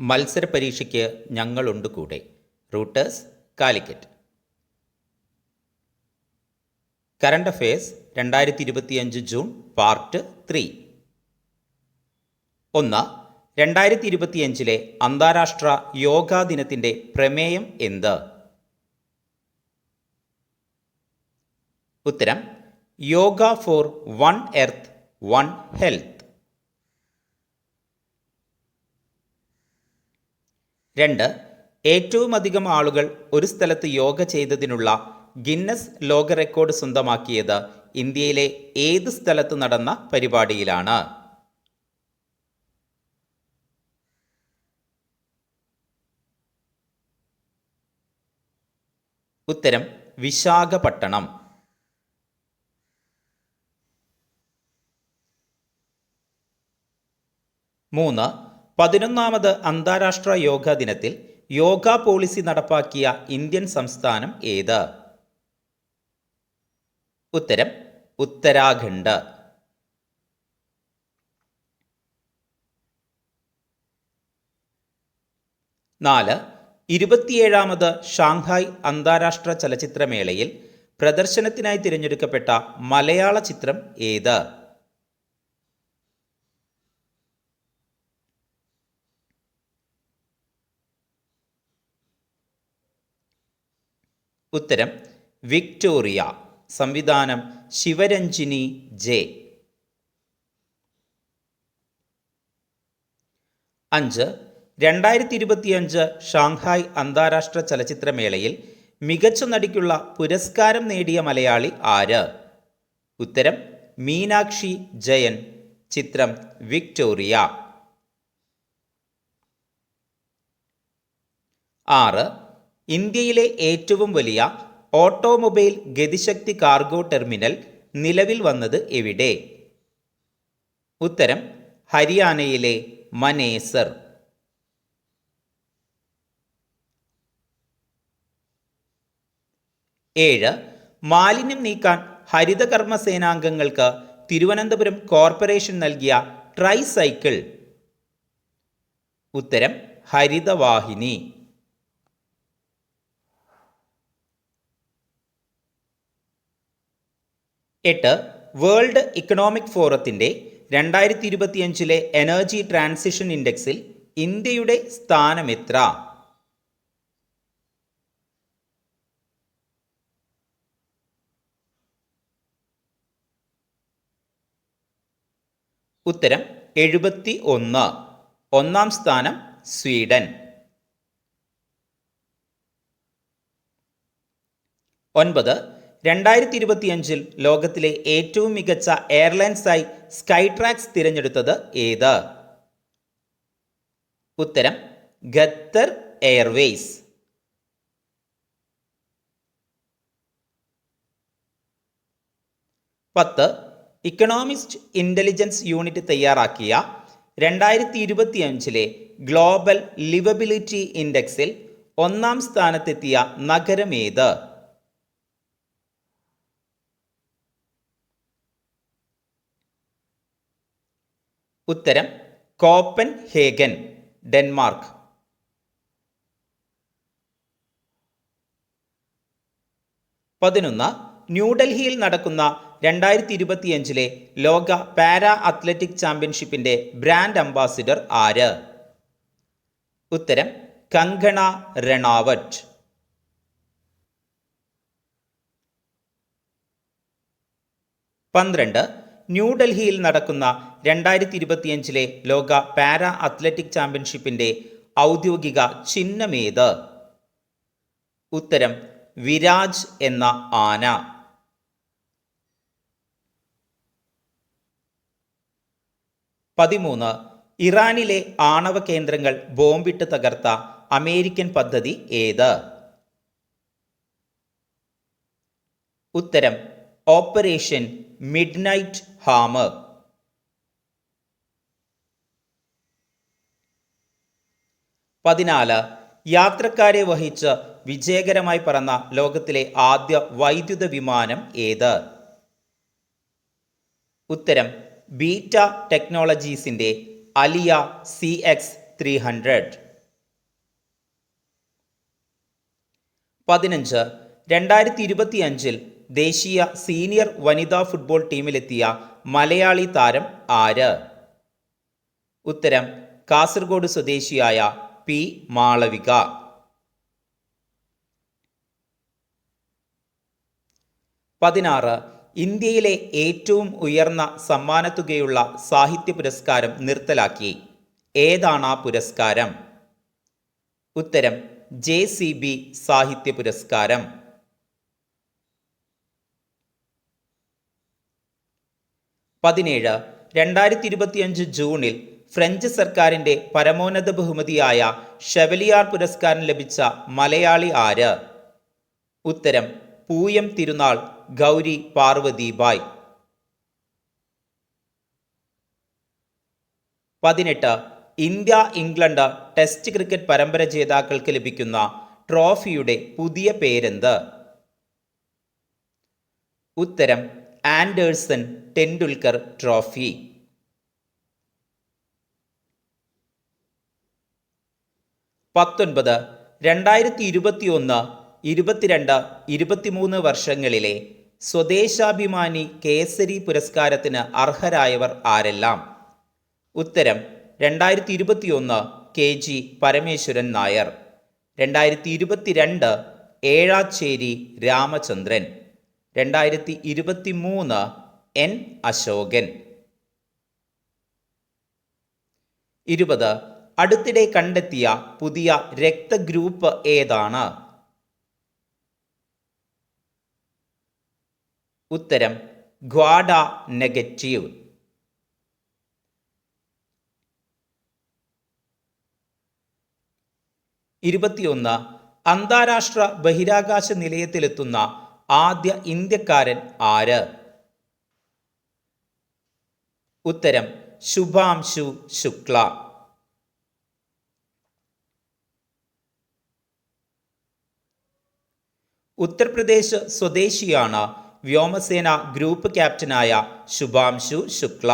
മത്സര പരീക്ഷയ്ക്ക് ഞങ്ങളുണ്ട് കൂടെ റൂട്ടേഴ്സ് കാലിക്കറ്റ്. കറണ്ട് അഫയേഴ്സ് രണ്ടായിരത്തി ഇരുപത്തിയഞ്ച് ജൂൺ പാർട്ട് ത്രീ. ഒന്ന് രണ്ടായിരത്തി ഇരുപത്തിയഞ്ചിലെ അന്താരാഷ്ട്ര യോഗാ ദിനത്തിന്റെ പ്രമേയം എന്ത്? ഉത്തരം yoga for one earth one health. രണ്ട് ഏറ്റവുമധികം ആളുകൾ ഒരു സ്ഥലത്ത് യോഗ ചെയ്തതിനുള്ള ഗിന്നസ് ലോക റെക്കോർഡ് സ്വന്തമാക്കിയത് ഇന്ത്യയിലെ ഏത് സ്ഥലത്ത് നടന്ന പരിപാടിയിലാണ്? ഉത്തരം വിശാഖപട്ടണം. മൂന്ന് പതിനൊന്നാമത് അന്താരാഷ്ട്ര യോഗാ ദിനത്തിൽ യോഗ പോളിസി നടപ്പാക്കിയ ഇന്ത്യൻ സംസ്ഥാനം ഏത്? ഉത്തരം ഉത്തരാഖണ്ഡ്. നാല് ഇരുപത്തിയേഴാമത് ഷാങ്ഹായ് അന്താരാഷ്ട്ര ചലച്ചിത്രമേളയിൽ പ്രദർശനത്തിനായി തിരഞ്ഞെടുക്കപ്പെട്ട മലയാള ചിത്രം ഏത്? ഉത്തരം വിക്ടോറിയ. സംവിധാനം ശിവരഞ്ജിനി ജെ. അഞ്ച് രണ്ടായിരത്തി ഇരുപത്തിയഞ്ച് ഷാങ്ഹായ് അന്താരാഷ്ട്ര ചലച്ചിത്രമേളയിൽ മികച്ച നടിക്കുള്ള പുരസ്കാരം നേടിയ മലയാളി ആര്? ഉത്തരം മീനാക്ഷി ജയൻ. ചിത്രം വിക്ടോറിയ. ആറ് ഇന്ത്യയിലെ ഏറ്റവും വലിയ ഓട്ടോമൊബൈൽ ഗതിശക്തി കാർഗോ ടെർമിനൽ നിലവിൽ വന്നത് എവിടെ? ഉത്തരം ഹരിയാനയിലെ മനേസർ. ഏഴ് മാലിന്യം നീക്കാൻ ഹരിതകർമ്മ സേനാംഗങ്ങൾക്ക് തിരുവനന്തപുരം കോർപ്പറേഷൻ നൽകിയ ട്രൈസൈക്കിൾ. ഉത്തരം ഹരിതവാഹിനി. എട്ട് വേൾഡ് ഇക്കണോമിക് ഫോറത്തിന്റെ രണ്ടായിരത്തി ഇരുപത്തിയഞ്ചിലെ എനർജി ട്രാൻസിഷൻ ഇൻഡെക്സിൽ ഇന്ത്യയുടെ സ്ഥാനം എത്ര? ഉത്തരം എഴുപത്തി ഒന്ന് ഒന്നാം സ്ഥാനം സ്വീഡൻ. ഒൻപത് രണ്ടായിരത്തി ഇരുപത്തിയഞ്ചിൽ ലോകത്തിലെ ഏറ്റവും മികച്ച എയർലൈൻസായി സ്കൈട്രാക്സ് തിരഞ്ഞെടുത്തത് ഏത്? ഉത്തരം ഖത്തർ എയർവേസ് പത്ത് ഇക്കണോമിസ്റ്റ് ഇന്റലിജൻസ് യൂണിറ്റ് തയ്യാറാക്കിയ രണ്ടായിരത്തി ഇരുപത്തിയഞ്ചിലെ ഗ്ലോബൽ ലിവബിലിറ്റി ഇൻഡെക്സിൽ ഒന്നാം സ്ഥാനത്തെത്തിയ നഗരമേത് ഉത്തരം കോപ്പൻ ഹേഗൻ ഡെൻമാർക്ക്. പതിനൊന്ന് ന്യൂഡൽഹിയിൽ നടക്കുന്ന രണ്ടായിരത്തി ഇരുപത്തിയഞ്ചിലെ ലോക പാരാ അത്ലറ്റിക് ചാമ്പ്യൻഷിപ്പിന്റെ ബ്രാൻഡ് അംബാസിഡർ ആര്? ഉത്തരം കങ്കണ റണാവറ്റ് പന്ത്രണ്ട് ന്യൂഡൽഹിയിൽ നടക്കുന്ന രണ്ടായിരത്തി ഇരുപത്തിയഞ്ചിലെ ലോക പാരാ അത്ലറ്റിക് ചാമ്പ്യൻഷിപ്പിന്റെ ഔദ്യോഗിക ചിഹ്നമേത്? ഉത്തരം വിരാജ് എന്ന ആന. പതിമൂന്ന് ഇറാനിലെ ആണവ കേന്ദ്രങ്ങൾ ബോംബിട്ട് തകർത്ത അമേരിക്കൻ പദ്ധതി ഏത്? ഉത്തരം ഓപ്പറേഷൻ മിഡ്നൈറ്റ് ഹാമർ പതിനാല് യാത്രക്കാരെ വഹിച്ച് വിജയകരമായി പറന്ന ലോകത്തിലെ ആദ്യ വൈദ്യുത വിമാനം ഏത്? ഉത്തരം Beta ടെക്നോളജീസിന്റെ Alia C X three hundred പതിനഞ്ച് രണ്ടായിരത്തി ഇരുപത്തിയഞ്ചിൽ ദേശീയ സീനിയർ വനിതാ ഫുട്ബോൾ ടീമിലെത്തിയ മലയാളി താരം ആര്? ഉത്തരം കാസർഗോഡ് സ്വദേശിയായ പി. മാളവിക. പതിനാറ് ഇന്ത്യയിലെ ഏറ്റവും ഉയർന്ന സമ്മാനത്തുകയുള്ള സാഹിത്യ പുരസ്കാരം നിർത്തലാക്കി. ഏതാണ് ആ പുരസ്കാരം? ഉത്തരം ജെ സി ബി സാഹിത്യ പുരസ്കാരം. പതിനേഴ് രണ്ടായിരത്തി ഇരുപത്തിയഞ്ച് ജൂണിൽ ഫ്രഞ്ച് സർക്കാരിന്റെ പരമോന്നത ബഹുമതിയായ ഷെവലിയാർ പുരസ്കാരം ലഭിച്ച മലയാളി ആര്? ഉത്തരം പൂയം തിരുനാൾ ഗൗരി പാർവതിബായ്. പതിനെട്ട് ഇന്ത്യ ഇംഗ്ലണ്ട് ടെസ്റ്റ് ക്രിക്കറ്റ് പരമ്പര ജേതാക്കൾക്ക് ലഭിക്കുന്ന ട്രോഫിയുടെ പുതിയ പേരെന്ത്? ഉത്തരം ആൻഡേഴ്സൺ ടെൻഡുൽക്കർ ട്രോഫി. പത്തൊൻപത് രണ്ടായിരത്തി ഇരുപത്തിയൊന്ന് ഇരുപത്തിരണ്ട് ഇരുപത്തിമൂന്ന് വർഷങ്ങളിലെ സ്വദേശാഭിമാനി കേസരി പുരസ്കാരത്തിന് അർഹരായവർ ആരെല്ലാം? ഉത്തരം രണ്ടായിരത്തി ഇരുപത്തിയൊന്ന് കെ ജി പരമേശ്വരൻ നായർ. രണ്ടായിരത്തി ഇരുപത്തിരണ്ട് ഏഴാച്ചേരി രാമചന്ദ്രൻ. രണ്ടായിരത്തി ഇരുപത്തി മൂന്ന് എൻ അശോകൻ. ഇരുപത്. അടുത്തിടെ കണ്ടെത്തിയ പുതിയ രക്തഗ്രൂപ്പ് ഏതാണ്? ഉത്തരം ഗ്വാഡ നെഗറ്റീവ്. ഇരുപത്തിയൊന്ന്. അന്താരാഷ്ട്ര ബഹിരാകാശ നിലയത്തിലെത്തുന്ന ആദ്യ ഇന്ത്യക്കാരൻ ആര്? ഉത്തരം ശുഭാംശു ശുക്ല. ഉത്തർപ്രദേശ് സ്വദേശിയാണ് വ്യോമസേന ഗ്രൂപ്പ് ക്യാപ്റ്റനായ ശുഭാംശു ശുക്ല.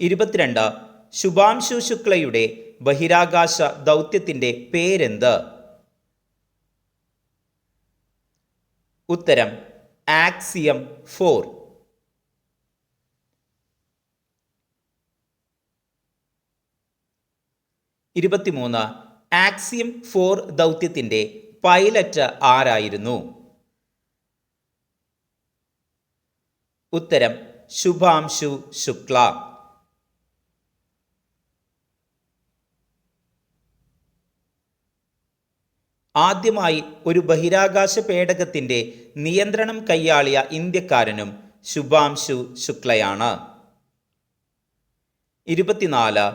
ഇരുപത്തിരണ്ട് ശുഭാംശു ശുക്ലയുടെ ബഹിരാകാശ ദൗത്യത്തിന്റെ പേരെന്ത്? ഉത്തരം ആക്സിയം ഫോർ. ഇരുപത്തിമൂന്ന് ആക്സിയം ഫോർ ദൗത്യത്തിന്റെ പൈലറ്റ് ആരായിരുന്നു? ഉത്തരം ശുഭാംശു ശുക്ല. ആദ്യമായി ഒരു ബഹിരാകാശ പേടകത്തിന്റെ നിയന്ത്രണം കൈയാളിയ ഇന്ത്യക്കാരനും ശുഭാംശു ശുക്ലയാണ്. ഇരുപത്തിനാല്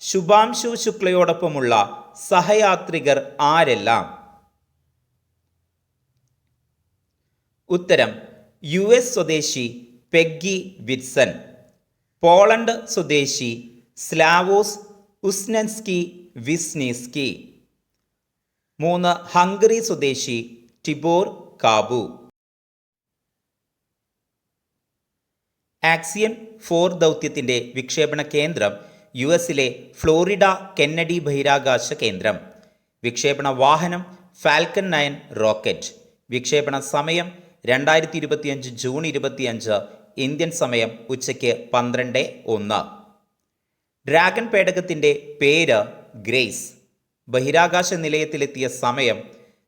ശുഭാംശു ശുക്ലയോടൊപ്പമുള്ള സഹയാത്രികർ ആരെല്ലാം? ഉത്തരം യു എസ് സ്വദേശി പെഗ്ഗി വിറ്റ്സൺ പോളണ്ട് സ്വദേശി സ്ലാവോസ് ഉസ്നൻസ്കി വിസ്നിസ്കി. മൂന്ന് ഹംഗറി സ്വദേശി ടിബോർ കാബു. ആക്സിയൻ ഫോർ ദൗത്യത്തിന്റെ വിക്ഷേപണ കേന്ദ്രം യു എസിലെ ഫ്ലോറിഡ കെന്നഡി ബഹിരാകാശ കേന്ദ്രം. വിക്ഷേപണ വാഹനം ഫാൽക്കൺ നയൻ റോക്കറ്റ്. വിക്ഷേപണ സമയം രണ്ടായിരത്തി ഇരുപത്തിയഞ്ച് ജൂൺ ഇരുപത്തിയഞ്ച്. ഇന്ത്യൻ സമയം ഉച്ചയ്ക്ക് പന്ത്രണ്ട് ഒന്ന്. ഡ്രാഗൺ പേടകത്തിന്റെ പേര് ഗ്രേസ്. ബഹിരാകാശ നിലയത്തിലെത്തിയ സമയം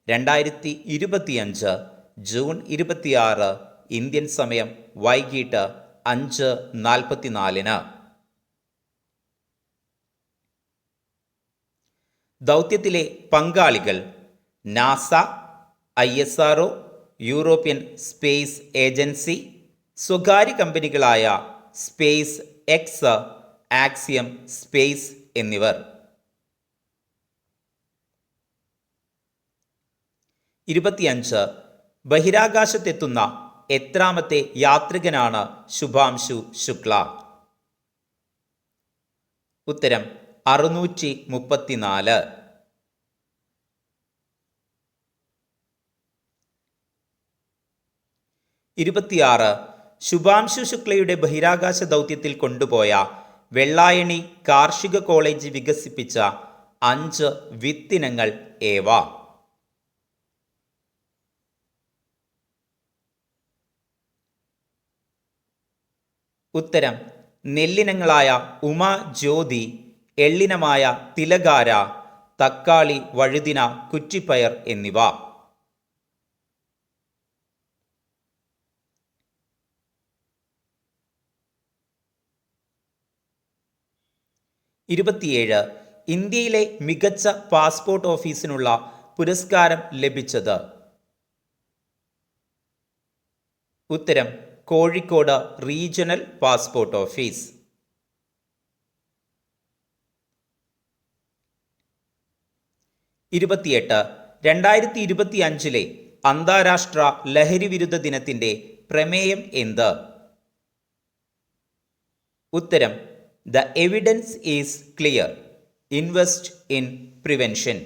രണ്ടായിരത്തി ഇരുപത്തിയഞ്ച് ജൂൺ ഇരുപത്തിയാറ് ഇന്ത്യൻ സമയം വൈകിട്ട് അഞ്ച് നാൽപ്പത്തിനാലിന്. ദൗത്യത്തിലെ പങ്കാളികൾ NASA I S R European Space Agency സ്വകാര്യ കമ്പനികളായ സ്പേസ് എക്സ് ആക്സിയം സ്പേസ് എന്നിവർ. ഇരുപത്തിയഞ്ച്. ബഹിരാകാശത്തെത്തുന്ന എത്രാമത്തെ യാത്രികനാണ് ശുഭാംശു ശുക്ല. ഉത്തരം അറുന്നൂറ്റി മുപ്പത്തിനാല് ഇരുപത്തിയാറ്. ശുഭാംശു ശുക്ലയുടെ ബഹിരാകാശ ദൗത്യത്തിൽ കൊണ്ടുപോയ വെള്ളായണി കാർഷിക കോളേജ് വികസിപ്പിച്ച അഞ്ച് വിത്തിനങ്ങൾ ഏവ? ഉത്തരം നെല്ലിനങ്ങളായ ഉമ ജ്യോതി എള്ളിനമായ തിലകാര തക്കാളി വഴുതിന കുറ്റിപ്പയർ എന്നിവ. ഇരുപത്തിയേഴ് ഇന്ത്യയിലെ മികച്ച പാസ്പോർട്ട് ഓഫീസിനുള്ള പുരസ്കാരം ലഭിച്ചത്. ഉത്തരം കോഴിക്കോട് റീജിയണൽ പാസ്പോർട്ട് ഓഫീസ്. ഇരുപത്തിയെട്ട് രണ്ടായിരത്തി ഇരുപത്തി അഞ്ചിലെ അന്താരാഷ്ട്ര ലഹരി വിരുദ്ധ ദിനത്തിന്റെ പ്രമേയം എന്ത്? ഉത്തരം the evidence is clear. Invest in prevention.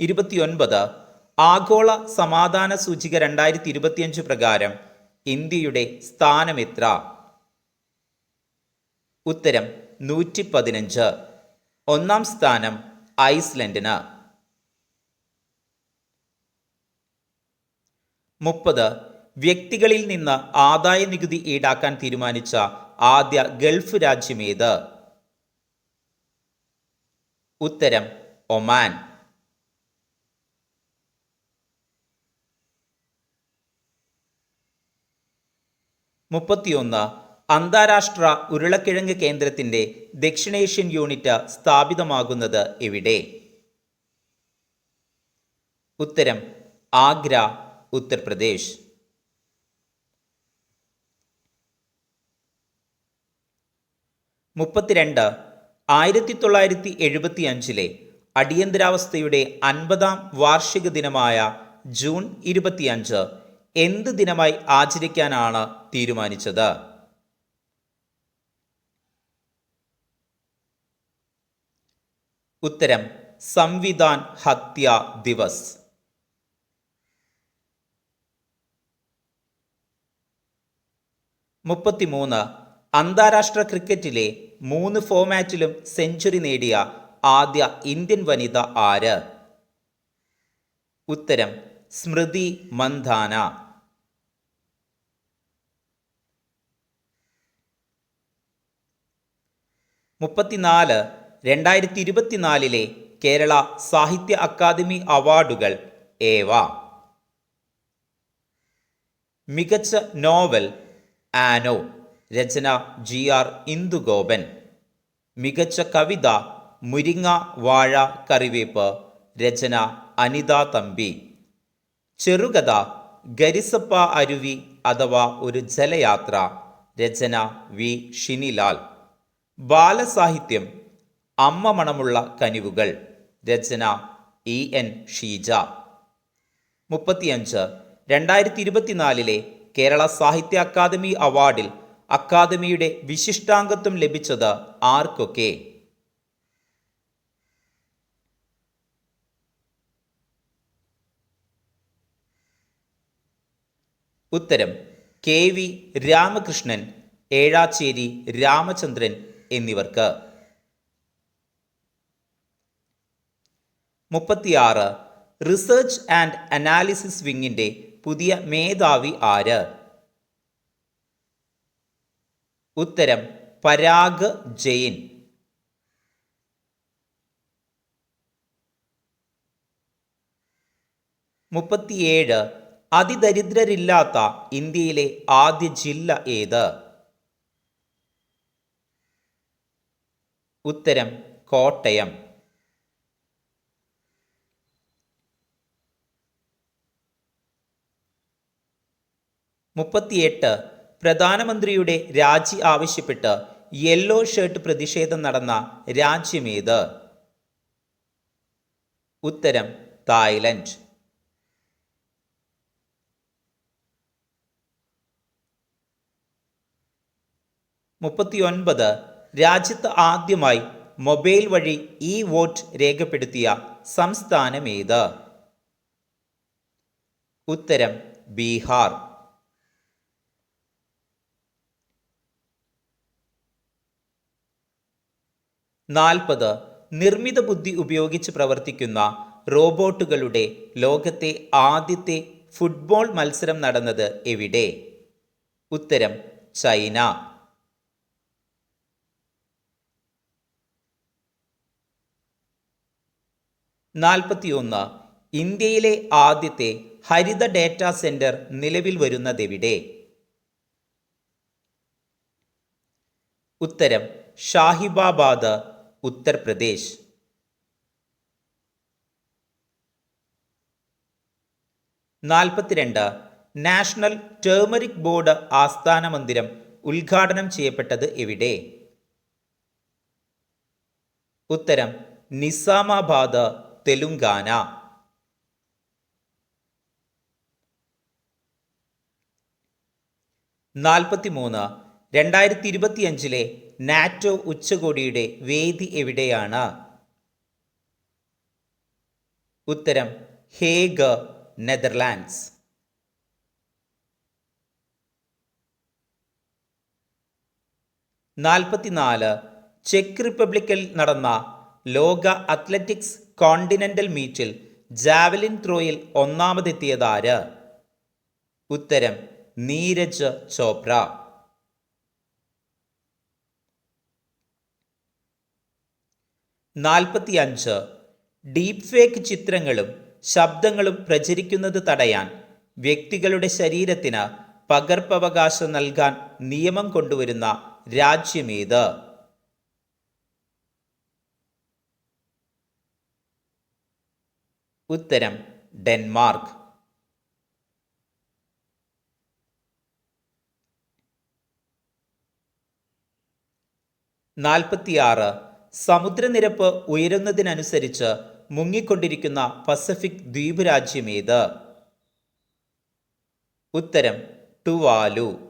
ഇരുപത്തിയൊൻപത് ആഗോള സമാധാന സൂചിക രണ്ടായിരത്തി ഇരുപത്തിയഞ്ച് പ്രകാരം ഇന്ത്യയുടെ സ്ഥാനമെത്ര ഉത്തരം നൂറ്റി പതിനഞ്ച് ഒന്നാം സ്ഥാനം ഐസ്ലൻഡിന്. മുപ്പത് വ്യക്തികളിൽ നിന്ന് ആദായ നികുതി ഈടാക്കാൻ തീരുമാനിച്ച ആദ്യ ഗൾഫ് രാജ്യമേത് ഉത്തരം ഒമാൻ. മുപ്പത്തിയൊന്ന് അന്താരാഷ്ട്ര ഉരുളക്കിഴങ്ങ് കേന്ദ്രത്തിന്റെ ദക്ഷിണേഷ്യൻ യൂണിറ്റ് സ്ഥാപിതമാകുന്നത് എവിടെ? ഉത്തരം ആഗ്ര ഉത്തർപ്രദേശ്. മുപ്പത്തിരണ്ട് ആയിരത്തി തൊള്ളായിരത്തി എഴുപത്തി അഞ്ചിലെ അടിയന്തരാവസ്ഥയുടെ അൻപതാം വാർഷിക ദിനമായ ജൂൺ ഇരുപത്തിയഞ്ച് എന്ത് ദിനമായി ആചരിക്കാനാണ് തീരുമാനിച്ചത്. ഉത്തരം സംവിധാൻ ഹത്യ ദിവസ്. മുപ്പത്തിമൂന്ന് അന്താരാഷ്ട്ര ക്രിക്കറ്റിലെ മൂന്ന് ഫോമാറ്റിലും സെഞ്ചുറി നേടിയ ആദ്യ ഇന്ത്യൻ വനിത ആര്? ഉത്തരം സ്മൃതി മന്ദാന മുപ്പത്തിനാല് രണ്ടായിരത്തി ഇരുപത്തിനാലിലെ കേരള സാഹിത്യ അക്കാദമി അവാർഡുകൾ ഏവ? മികച്ച നോവൽ ആനോ രചന ജി ആർ ഇന്ദുഗോപൻ. മികച്ച കവിത മുരിങ്ങ വാഴ കറിവേപ്പ് രചന അനിത തമ്പി. ചെറുകഥ ഗരിസപ്പ അരുവി അഥവാ ഒരു ജലയാത്ര രചന വി ഷിനിലാൽ. ബാലസാഹിത്യം അമ്മ മണമുള്ള കനിവുകൾ. രചന ഇ എൻ ഷീജ. മുപ്പത്തിയഞ്ച് രണ്ടായിരത്തി ഇരുപത്തിനാലിലെ കേരള സാഹിത്യ അക്കാദമി അവാർഡിൽ അക്കാദമിയുടെ വിശിഷ്ടാംഗത്വം ലഭിച്ചത് ആർക്കൊക്കെ? ഉത്തരം കെ വി രാമകൃഷ്ണൻ ഏഴാച്ചേരി രാമചന്ദ്രൻ എന്നിവർക്ക്. മുപ്പത്തിയാറ് റിസർച്ച് ആൻഡ് അനാലിസിസ് വിങ്ങിന്റെ പുതിയ മേധാവി ആര്? ഉത്തരം പരാഗ് ജെയിൻ. മുപ്പത്തിയേഴ് അതിദരിദ്രരില്ലാത്ത ഇന്ത്യയിലെ ആദ്യ ജില്ല ഏത്? ഉത്തരം കോട്ടയം. മുപ്പത്തിയെട്ട് പ്രധാനമന്ത്രിയുടെ രാജി ആവശ്യപ്പെട്ട് യെല്ലോ ഷർട്ട് പ്രതിഷേധം നടന്ന രാജ്യമേത്? ഉത്തരം തായ്ലൻഡ്. മുപ്പത്തിയൊൻപത് രാജ്യത്ത് ആദ്യമായി മൊബൈൽ വഴി ഇ വോട്ട് രേഖപ്പെടുത്തിയ സംസ്ഥാനമേത്? ഉത്തരം ബീഹാർ. നാൽപ്പത് നിർമ്മിത ബുദ്ധി ഉപയോഗിച്ച് പ്രവർത്തിക്കുന്ന റോബോട്ടുകളുടെ ലോകത്തെ ആദ്യത്തെ ഫുട്ബോൾ മത്സരം നടന്നത് എവിടെ? ഉത്തരം ചൈന. നാൽപ്പത്തിയൊന്ന് ഇന്ത്യയിലെ ആദ്യത്തെ ഹരിത ഡേറ്റാ സെന്റർ നിലവിൽ വരുന്നതെവിടെ ഉത്തരം ഷാഹിബാബാദ് ഉത്തർപ്രദേശ്. നാൽപ്പത്തിരണ്ട് നാഷണൽ ടേമറിക് ബോർഡ് ആസ്ഥാന മന്ദിരം ഉദ്ഘാടനം ചെയ്യപ്പെട്ടത് എവിടെ? ഉത്തരം നിസാമാബാദ് തെലുങ്കാന. നാൽപ്പത്തിമൂന്ന് രണ്ടായിരത്തി ഇരുപത്തിയഞ്ചിലെ നാറ്റോ ഉച്ചകോടിയുടെ വേദി എവിടെയാണ്? ഉത്തരം ഹേഗ് നെതർലാൻഡ്സ്. നാൽപ്പത്തിനാല് ചെക്ക് റിപ്പബ്ലിക്കിൽ നടന്ന ലോക അത്ലറ്റിക്സ് കോണ്ടിനെന്റൽ മീറ്റിൽ ജാവലിൻ ത്രോയിൽ ഒന്നാമതെത്തിയതാര്? ഉത്തരം നീരജ് ചോപ്ര. നാൽപ്പത്തി അഞ്ച് ഡീപ് ഫേക്ക് ചിത്രങ്ങളും ശബ്ദങ്ങളും പ്രചരിക്കുന്നത് തടയാൻ വ്യക്തികളുടെ ശരീരത്തിന് പകർപ്പവകാശം നൽകാൻ നിയമം കൊണ്ടുവരുന്ന രാജ്യമേത് ഉത്തരം ഡെൻമാർക്ക്. നാൽപ്പത്തിയാറ് സമുദ്രനിരപ്പ് ഉയരുന്നതിനനുസരിച്ച് മുങ്ങിക്കൊണ്ടിരിക്കുന്ന പസഫിക് ദ്വീപ് രാജ്യമേത് ഉത്തരം ടുവാലു.